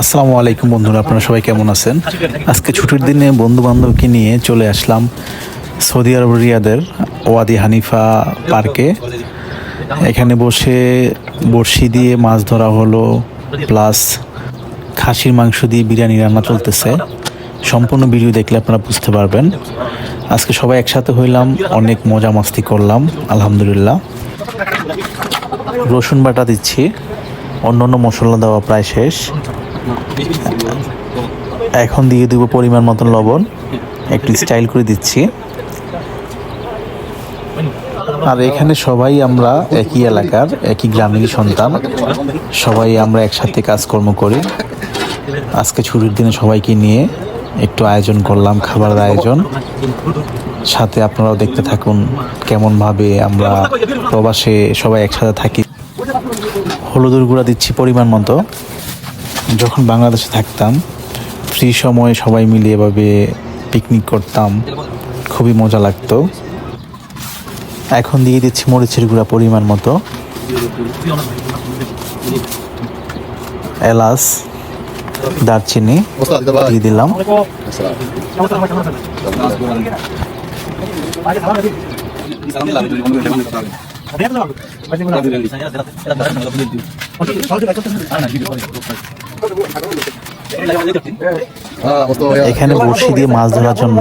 আসসালামু আলাইকুম বন্ধুরা, আপনারা সবাই কেমন আছেন? আজকে ছুটির দিনে বন্ধু বান্ধবকে নিয়ে চলে আসলাম সৌদি আরব রিয়াদের ওয়াদি হানিফা পার্কে। এখানে বসে বড়শি দিয়ে মাছ ধরা হলো, প্লাস খাসির মাংস দিয়ে বিরিয়ানি রান্না চলতেছে। সম্পূর্ণ ভিডিও দেখলে আপনারা বুঝতে পারবেন। আজকে সবাই একসাথে হইলাম, অনেক মজা মাস্তি করলাম, আলহামদুলিল্লাহ। রসুন বাটা দিচ্ছি। অন্য অন্য মশলা দেওয়া প্রায় শেষ। এখন দিয়ে দিব পরিমাণ মতন লবণ। একটু স্টাইল করে দিচ্ছি। আর এখানে সবাই আমরা একই এলাকার, একই গ্রামেরই সন্তান। সবাই আমরা একসাথে কাজকর্ম করি। আজকে ছুটির দিনে সবাইকে নিয়ে একটু আয়োজন করলাম, খাবারের আয়োজন। সাথে আপনারাও দেখতে থাকুন কেমনভাবে আমরা প্রবাসে সবাই একসাথে থাকি। হলুদের গুঁড়া দিচ্ছি পরিমাণ মতো। যখন বাংলাদেশে থাকতাম, ফ্রি সময়ে সবাই মিলে এভাবে পিকনিক করতাম। খুবই মজা লাগতো। এখন দিয়ে দিচ্ছি মরিচের গুঁড়া পরিমাণ মতো। এলাচ, দারচিনি দিয়ে দিলাম। এখানে বড়শি দিয়ে মাছ ধরার জন্য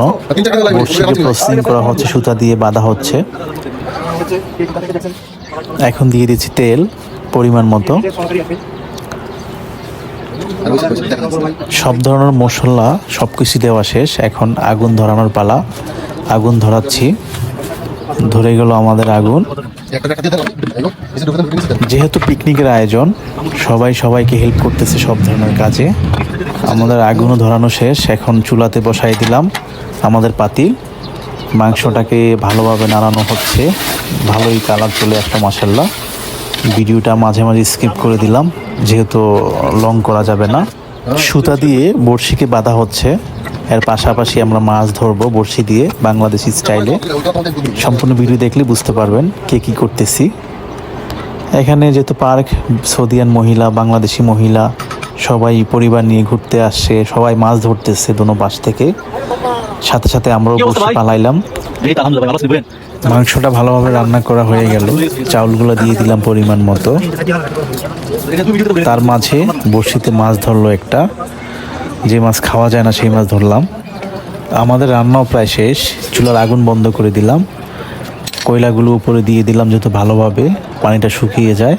বড়শিকে প্রসেসিং করা হচ্ছে, সুতা দিয়ে বাঁধা হচ্ছে। এখন দিয়ে দিচ্ছি তেল, পরিমাণ মতো। সব ধরনের মশলা সব কিছু দেওয়া শেষ। এখন আগুন ধরানোর পালা। আগুন ধরাচ্ছি। ধরে গেল আমাদের আগুন। যেহেতু পিকনিকের আয়োজন, সবাই সবাইকে হেল্প করতেছে সব ধরনের কাজে। আমাদের আগুনও ধরানো শেষ, এখন চুলাতে বসাই দিলাম আমাদের পাতিল। মাংসটাকে ভালোভাবে নাড়ানো হচ্ছে, ভালোই কালার চলে আসলো মাসাল্লাহ ভিডিওটা মাঝে মাঝে স্কিপ করে দিলাম, যেহেতু লং করা যাবে না। সুতা দিয়ে বড়শিকে বাঁধা হচ্ছে। এর পাশাপাশি আমরা মাছ ধরবো বড়শি দিয়ে বাংলাদেশি স্টাইলে। সম্পূর্ণ ভিডিও দেখলে বুঝতে পারবেন কে কি করতেছি। এখানে যেহেতু পার্ক সৌদিয়ান মহিলা বাংলাদেশি মহিলা সবাই পরিবার নিয়ে ঘুরতে আসছে সবাই মাছ ধরতেছে দোনো পাশ থেকে। সাথে সাথে আমরাও বসে পালাইলাম। মাংসটা ভালোভাবে রান্না করা হয়ে গেল। চাউলগুলো দিয়ে দিলাম পরিমাণ মতো। তার মাঝে বড়শিতে মাছ ধরলো একটা। যে মাছ খাওয়া যায় না, সেই মাছ ধরলাম। আমাদের রান্নাও প্রায় শেষ। চুলার আগুন বন্ধ করে দিলাম। কয়লাগুলো উপরে দিয়ে দিলাম যাতে ভালোভাবে পানিটা শুকিয়ে যায়।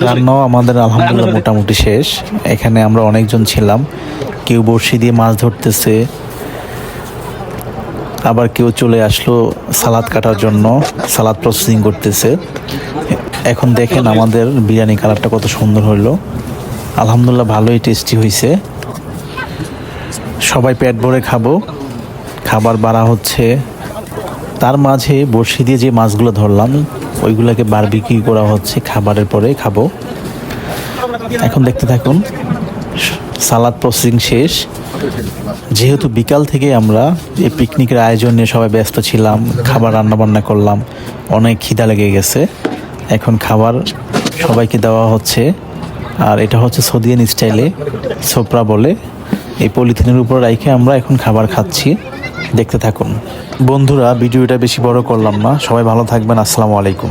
রান্নাও আমাদের আলহামদুলিল্লাহ মোটামুটি শেষ। এখানে আমরা অনেকজন ছিলাম। কেউ বড়শি দিয়ে মাছ ধরতেছে। আবার কেউ চলে আসলো সালাদ কাটার জন্য, সালাদ প্রসেসিং করতেছে। এখন দেখেন আমাদের বিরিয়ানি কালারটা কত সুন্দর হলো। আলহামদুলিল্লাহ ভালোই টেস্টি হয়েছে সবাই পেট ভরে খাব। খাবার বাড়া হচ্ছে। তার মাঝে বড়শি দিয়ে যে মাছগুলো ধরলাম, ওইগুলোকে বারবিকি করা হচ্ছে খাবারের পরে খাব। এখন দেখতে থাকুন, সালাদ প্রসেসিং শেষ। যেহেতু বিকাল থেকে আমরা এই পিকনিকের আয়োজন নিয়ে সবাই ব্যস্ত ছিলাম, খাবার রান্না বান্না করলাম, অনেক খিদা লেগে গেছে। এখন খাবার সবাইকে দেওয়া হচ্ছে। আর এটা হচ্ছে সৌদিয়ান স্টাইলে সোপরা বলে। এই পলিথিনের উপর রাইখে আমরা এখন খাবার খাচ্ছি। দেখতে থাকুন। বন্ধুরা, ভিডিওটা বেশি বড় করলাম না। সবাই ভালো থাকবেন। আসসালামু আলাইকুম।